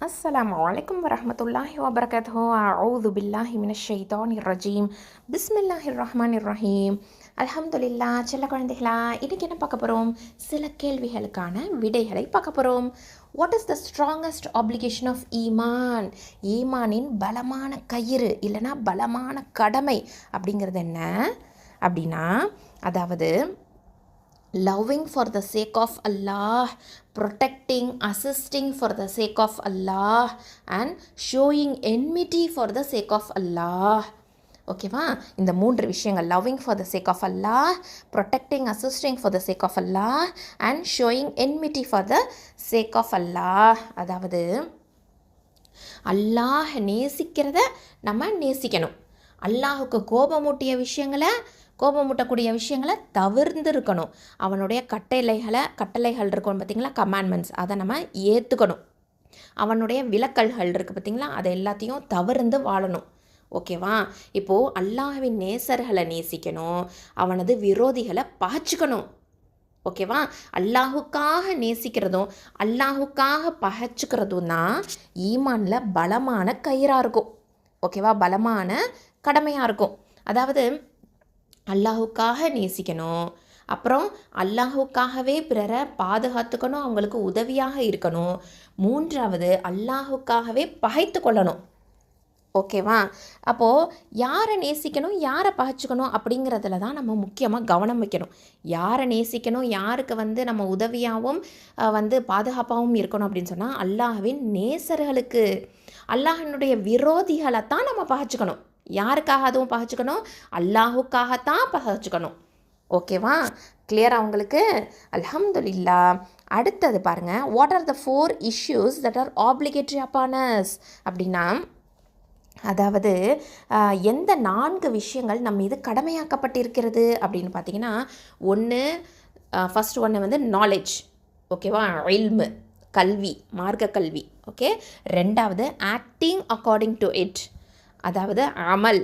அஸ்லாம் வலைக்கம் வரமத்துல்லாஹி வபரகத்தோ அவுது பில்லாஹி மினஷைதான் இர்ரஜீம் பிஸ்மில்லாஹி ரஹ்மான் இர்ரஹீம் அலமதுல்லா செல்ல குழந்தைகளா இன்றைக்கி என்ன பார்க்க போகிறோம் சில கேள்விகளுக்கான விடைகளை பார்க்க போகிறோம் what is the strongest application of ஈமான் ஈமானின் பலமான கயிறு இல்லைனா பலமான கடமை அப்படிங்கிறது என்ன அப்படின்னா அதாவது loving for the sake of Allah protecting, assisting for the sake of Allah and showing enmity for the sake of Allah ஓகேவா இந்த மூன்று விஷயங்கள். Loving for the sake of Allah protecting assisting for the sake of Allah and showing enmity for the sake of Allah அதாவது அல்லாஹ் நேசிக்கிறத நம்ம நேசிக்கணும். அல்லாஹுக்கு கோபமூட்டிய விஷயங்களை கோபமூட்டக்கூடிய விஷயங்களை தவிர்ந்துருக்கணும். அவனுடைய கட்டளைகளை கட்டளைகள் இருக்கும் பார்த்தீங்களா? கமாண்ட்மெண்ட்ஸ் அதை நம்ம ஏற்றுக்கணும் அவனுடைய விலக்கல்கள் இருக்குது பார்த்திங்களா? அதை எல்லாத்தையும் தவிர்ந்து வாழணும். ஓகேவா இப்போது அல்லாஹ்வின் நேசர்களை நேசிக்கணும். அவனது விரோதிகளை பகச்சிக்கணும் ஓகேவா அல்லாஹுக்காக நேசிக்கிறதும் அல்லாஹுக்காக பகச்சிக்கிறதும் தான் ஈமானில் பலமான கயிறாக இருக்கும். ஓகேவா பலமான கடமையாக இருக்கும். அதாவது அல்லாஹுக்காக நேசிக்கணும். அப்புறம் அல்லாஹுக்காகவே பிறரை பாதுகாத்துக்கணும் அவங்களுக்கு உதவியாக இருக்கணும். மூன்றாவது அல்லாஹுக்காகவே பகைத்து கொள்ளணும். ஓகேவா? அப்போது யாரை நேசிக்கணும் யாரை பகைச்சிக்கணும் அப்படிங்கிறதுல தான் நம்ம முக்கியமாக கவனம் வைக்கணும். யாரை நேசிக்கணும் யாருக்கு வந்து நம்ம உதவியாகவும் வந்து பாதுகாப்பாகவும் இருக்கணும் அப்படின்னு சொன்னால் அல்லாஹ்வின் நேசர்களுக்கு அல்லாஹனுடைய விரோதிகளை தான் நம்ம பகைச்சிக்கணும். யாருக்காக அதுவும் பகைச்சிக்கணும்? அல்லாஹுக்காகத்தான் பகைச்சிக்கணும். ஓகேவா கிளியராக உங்களுக்கு? அல்ஹம்துலில்லா. அடுத்தது பாருங்கள் what are the four issues that are obligatory upon us அப்படின்னா அதாவது எந்த நான்கு விஷயங்கள் நம்ம இது கடமையாக்கப்பட்டிருக்கிறது? அப்படின்னு பார்த்தீங்கன்னா ஒன்று ஃபஸ்ட் ஒன்று வந்து நாலேஜ் ஓகேவா இல்மு கல்வி மார்க்க கல்வி ஓகே ரெண்டாவது ஆக்டிங் அக்கார்டிங் டு இட் அதாவது அமல்.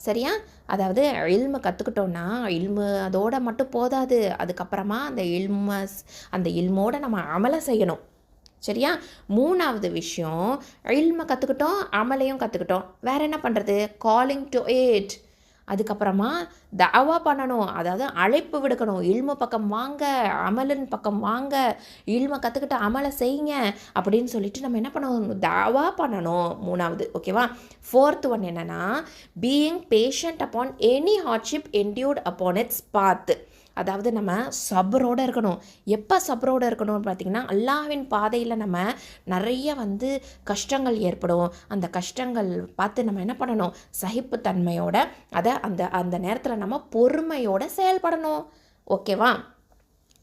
சரியா? அதாவது இல்மு கற்றுக்கிட்டோன்னா இல்மு அதோட மட்டும் போதாது. அதுக்கப்புறமா அந்த இல்ம அந்த இல்மோட நம்ம அமலை செய்யணும். சரியா? மூணாவது விஷயம் இல்மை கற்றுக்கிட்டோம் அமலையும் கற்றுக்கிட்டோம் வேறு என்ன பண்ணுறது காலிங் டு எயிட் அதுக்கப்புறமா தாவா பண்ணணும். அதாவது அழைப்பு விடுக்கணும். இல்மு பக்கம் வாங்க அமலின் பக்கம் வாங்க இல்மை கற்றுக்கிட்டு அமலை செய்யுங்க அப்படின்னு சொல்லிட்டு நம்ம என்ன பண்ணணும்? தாவா பண்ணணும் மூணாவது ஓகேவா? ஃபோர்த் ஒன் என்னென்னா being patient upon any hardship endured upon its path அதாவது நம்ம சபரோடு இருக்கணும். எப்போ சபரோடு இருக்கணும்னு பார்த்தீங்கன்னா அல்லாஹ்வின் பாதையில் நம்ம நிறைய வந்து கஷ்டங்கள் ஏற்படும். அந்த கஷ்டங்கள் பார்த்து நம்ம என்ன பண்ணணும்? சகிப்புத்தன்மையோட அதை அந்த அந்த நேரத்தில் நம்ம பொறுமையோட செயல்படணும். ஓகேவா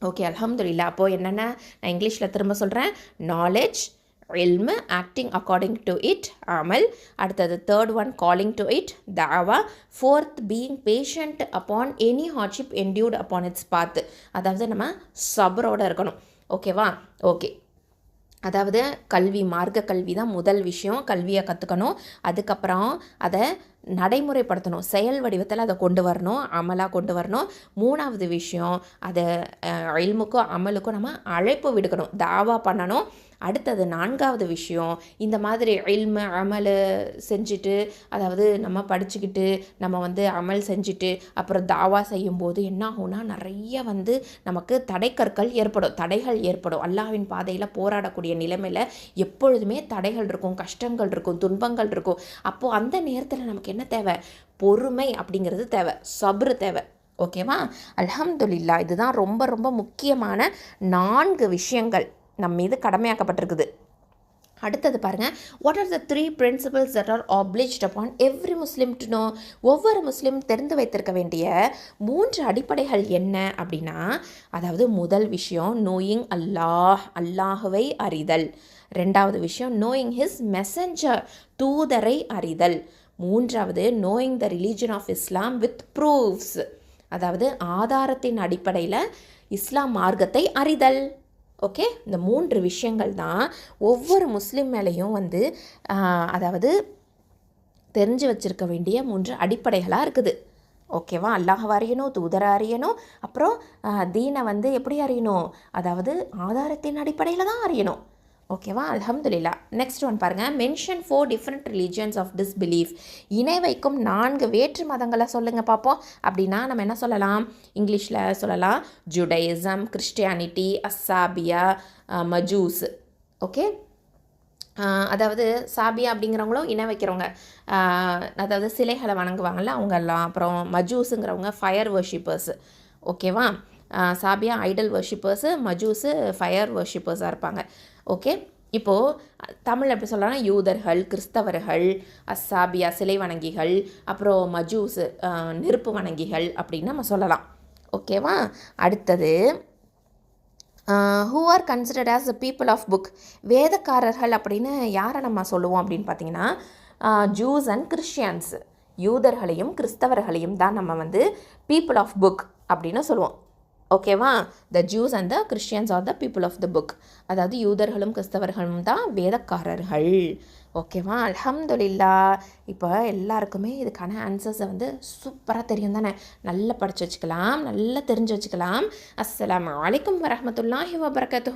ஓகே அலமதுல்லா அப்போது என்னென்ன? நான் இங்கிலீஷில் திரும்ப சொல்கிறேன் நாலேஜ் இல்மு ஆக்டிங் அக்கார்டிங் டு இட் அமல் அடுத்தது third one calling to it தாவா fourth being patient upon any hardship endured upon its path அதாவது நம்ம சபரோட இருக்கணும். ஓகேவா ஓகே அதாவது கல்வி மார்க்க கல்வி தான் முதல் விஷயம். கல்வியை கற்றுக்கணும் அதுக்கப்புறம் அதை நடைமுறைப்படுத்தணும். செயல் வடிவத்தில் அதை கொண்டு வரணும் அமலாக கொண்டு வரணும். மூணாவது விஷயம் அதை அயல்முக்கும் அமலுக்கும் நம்ம அழைப்பு விடுக்கணும் தாவா பண்ணணும். அடுத்தது நான்காவது விஷயம் இந்த மாதிரி அயில்மு அமல் செஞ்சுட்டு அதாவது நம்ம படிச்சுக்கிட்டு நம்ம வந்து அமல் செஞ்சுட்டு அப்புறம் தாவா செய்யும்போது என்ன ஆகும்னா நிறைய வந்து நமக்கு தடைக்கற்கள் ஏற்படும் தடைகள் ஏற்படும். அல்லாவின் பாதையில் போராடக்கூடிய நிலைமையில் எப்பொழுதுமே தடைகள் இருக்கும் கஷ்டங்கள் இருக்கும் துன்பங்கள் இருக்கும். அப்போது அந்த நேரத்தில் நமக்கு என்ன தேவை? பொறுமை அப்படிங்கிறது தேவை. சபுரு தேவை. ஓகேவா அலமதுல்லா இதுதான் ரொம்ப ரொம்ப முக்கியமான நான்கு விஷயங்கள் நம்ம மீது கடமையாக்கப்பட்டிருக்குது. அடுத்தது பாருங்கள் what are the three principles that are obliged upon every Muslim to know ஒவ்வொரு முஸ்லீம் தெரிந்து வைத்திருக்க வேண்டிய மூன்று அடிப்படைகள் என்ன அப்படின்னா அதாவது முதல் விஷயம் நோயிங் அல்லாஹ் அல்லாஹுவை அறிதல். ரெண்டாவது விஷயம் நோயிங் ஹிஸ் மெசஞ்சர் தூதரை அறிதல். மூன்றாவது knowing the religion of Islam with proofs அதாவது ஆதாரத்தின் அடிப்படையில் இஸ்லாம் மார்க்கத்தை அறிதல். ஓகே இந்த மூன்று விஷயங்கள் தான் ஒவ்வொரு முஸ்லீம் மேலேயும் வந்து அதாவது தெரிஞ்சு வச்சிருக்க வேண்டிய மூன்று அடிப்படைகளாக இருக்குது. ஓகேவா அல்லாஹ் அறியணும் தூதரை அறியணும் அப்புறம் தீனை வந்து எப்படி அறியணும்? அதாவது ஆதாரத்தின் அடிப்படையில் தான் அறியணும். ஓகேவா? அல்ஹம்துலில்லா. நெக்ஸ்ட் ஒன் பாருங்கள் mention four different religions of disbelief இணை வைக்கும் நான்கு வேற்று மதங்களை சொல்லுங்கள் பார்ப்போம் அப்படின்னா நம்ம என்ன சொல்லலாம்? இங்கிலீஷில் சொல்லலாம். ஜுடைசம் கிறிஸ்டியானிட்டி அஸ்ஸாபியா மஜூஸ் ஓகே அதாவது சாபியா அப்படிங்கிறவங்களும் இணை வைக்கிறவங்க. அதாவது சிலைகளை வணங்குவாங்கள்ல அவங்கெல்லாம். அப்புறம் மஜூஸுங்கிறவங்க ஃபயர் வர்ஷிப்பர்ஸ் ஓகேவா சாபியா ஐடல் வர்ஷிப்பர்ஸு மஜூஸு ஃபயர் வர்ஷிப்பர்ஸாக இருப்பாங்க. ஓகே? இப்போது தமிழ் எப்படி சொல்லலாம் யூதர்கள் கிறிஸ்தவர்கள் அஸ்ஸாபியா சிலை வணங்கிகள் அப்புறம் மஜூஸு நெருப்பு வணங்கிகள் அப்படின்னு நம்ம சொல்லலாம். ஓகேவா? அடுத்தது who are considered as a people of book வேதக்காரர்கள் அப்படின்னு யாரை நம்ம சொல்லுவோம் அப்படின்னு பார்த்தீங்கன்னா ஜூஸ் அண்ட் கிறிஸ்டியன்ஸ் யூதர்களையும் கிறிஸ்தவர்களையும் தான் நம்ம வந்து பீப்புள் ஆஃப் புக் அப்படின்னு சொல்லுவோம். ஓகேவா? The Jews and the Christians are the people of the book அதாவது யூதர்களும் கிறிஸ்தவர்களும் தான் வேதக்காரர்கள். ஓகேவா? அல்ஹம்துலில்லா. இப்போ எல்லாருக்குமே இதுக்கான ஆன்சர்ஸை வந்து சூப்பராக தெரியும் தானே. நல்லா படித்து வச்சுக்கலாம் நல்லா தெரிஞ்சு வச்சுக்கலாம். அஸ்லாம் வலைக்கம் வரமத்துல்லாஹி வபர்கத்து